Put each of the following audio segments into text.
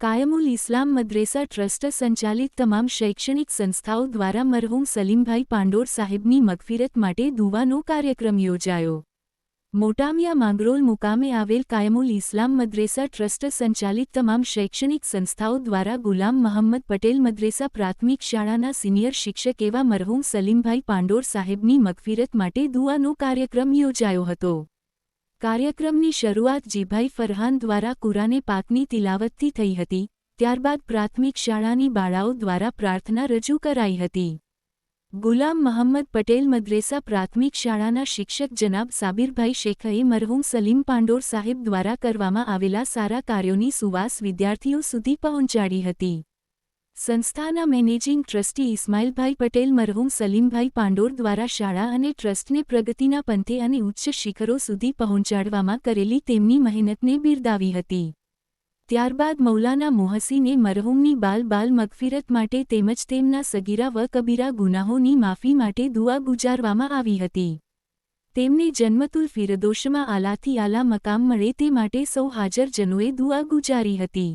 કાયમુલ ઇસ્લામ મદ્રેસા trust સંચાલિત તમામ શૈક્ષણિક સંસ્થાઓ દ્વારા મરહૂમ સલીમભાઈ પાંડોર સાહેબની મગફિરત માટે દુવાનો કાર્યક્રમ યોજાયો. મોટામિયા માંગરોલ મુકામે આવેલ કાયમુલ ઇસ્લામ મદ્રેસા ટ્રસ્ટ સંચાલિત તમામ શૈક્ષણિક સંસ્થાઓ દ્વારા ગુલામ મહમ્મદ પટેલ મદ્રેસા પ્રાથમિક શાળાના સિનિયર શિક્ષક એવા મરહૂમ સલીમભાઈ પાંડોર સાહેબની મગફિરત માટે દુવાનો કાર્યક્રમ યોજાયો હતો. કાર્યક્રમની શરૂઆત જીભાઈ ફરહાન દ્વારા કુરાને પાકની તિલાવતથી થઈ હતી, ત્યારબાદ પ્રાથમિક શાળાની બાળાઓ દ્વારા પ્રાર્થના રજૂ કરાઈ હતી. ગુલામ મહમ્મદ પટેલ મદ્રેસા પ્રાથમિક શાળાના શિક્ષક જનાબ સાબિરભાઈ શેખએ મરહુમ સલીમ પાંડોર સાહેબ દ્વારા કરવામાં આવેલા સારા કાર્યોની સુવાસ વિદ્યાર્થીઓ સુધી પહોંચાડી હતી. સંસ્થાના મેનેજિંગ ટ્રસ્ટી ઇસ્માઇલભાઈ પટેલ, મરહુમ સલીમભાઈ પાંડોર દ્વારા શાળા અને ટ્રસ્ટને પ્રગતિના પંથે અને ઉચ્ચ શિખરો સુધી પહોંચાડવામાં કરેલી તેમની મહેનતને બિરદાવી હતી. ત્યારબાદ મૌલાના મોહસીને મરહુમની બાલ બાલ મગફિરત માટે તેમજ તેમના સગીરા વ કબીરા ગુનાહોની માફી માટે દુઆ ગુજારવામાં આવી હતી. તેમને જન્મતુલ ફિરદોશમાં આલાથી આલા મકામ મળે તે માટે સૌ હાજરજનોએ દુઆ ગુજારી હતી.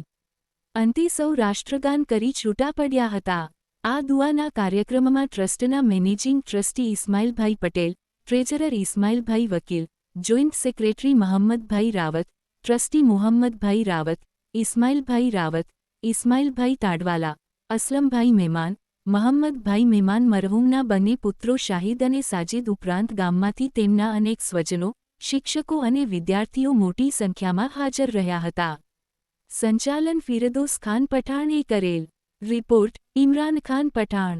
અંતે સૌ રાષ્ટ્રગાન કરી છૂટા પડ્યા હતા. આ દુઆના કાર્યક્રમમાં ટ્રસ્ટના managing trustee Ismailbhai Patel, treasurer Ismailbhai Vakil, joint secretary Mohammadbhai Rawat, trustee Muhammadbhai Rawat, Ismailbhai Rawat, Ismailbhai Tadwala, Aslambhai Maheman Mohammadbhai Maheman મરહૂમના બંને પુત્રો શાહિદ અને સાજિદ ઉપરાંત ગામમાંથી તેમના અનેક સ્વજનો, શિક્ષકો અને વિદ્યાર્થીઓ મોટી સંખ્યામાં હાજર રહ્યા હતા. સંચાલન ફિરદોસ ખાન પઠાણે કરેલ. રિપોર્ટ ઇમરાન ખાન પઠાણ.